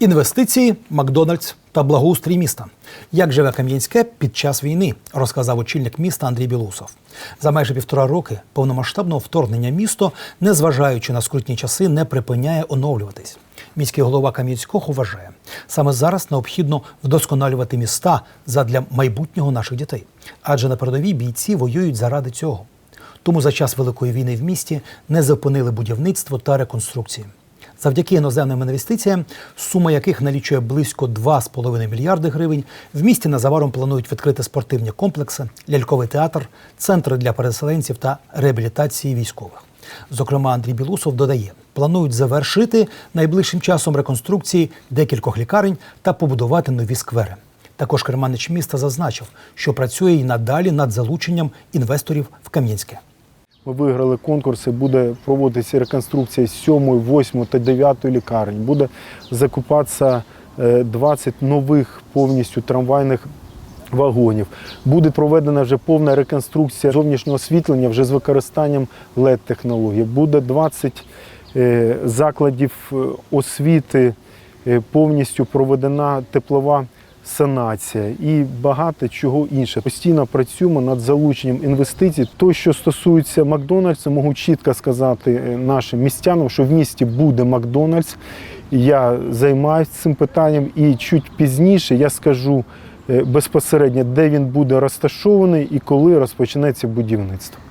Інвестиції, Макдональдс та благоустрій міста. Як живе Кам'янське під час війни, розказав очільник міста Андрій Білусов. За майже півтора роки повномасштабного вторгнення місто, незважаючи на скрутні часи, не припиняє оновлюватись. Міський голова Кам'янського вважає, саме зараз необхідно вдосконалювати міста задля майбутнього наших дітей, адже на передовій бійці воюють заради цього. Тому за час великої війни в місті не зупинили будівництво та реконструкції. Завдяки іноземним інвестиціям, сума яких налічує близько 2,5 мільярди гривень, в місті незабаром планують відкрити спортивні комплекси, ляльковий театр, центри для переселенців та реабілітації військових. Зокрема, Андрій Білусов додає, планують завершити найближчим часом реконструкції декількох лікарень та побудувати нові сквери. Також керманич міста зазначив, що працює і надалі над залученням інвесторів в Кам'янське. Ми виграли конкурси, буде проводитися реконструкція 7, 8 та 9 лікарень. Буде закупатися е, 20 нових повністю трамвайних вагонів. Буде проведена вже повна реконструкція зовнішнього освітлення вже з використанням LED-технологій. Буде 20 е, закладів е, освіти, е, повністю проведена теплова санація і багато чого інше. Постійно працюємо над залученням інвестицій. То, що стосується Макдональдса, можу чітко сказати е, нашим містянам, що в місті буде Макдональдс. Я займаюся цим питанням, і чуть пізніше я скажу е, безпосередньо, де він буде розташований і коли розпочнеться будівництво.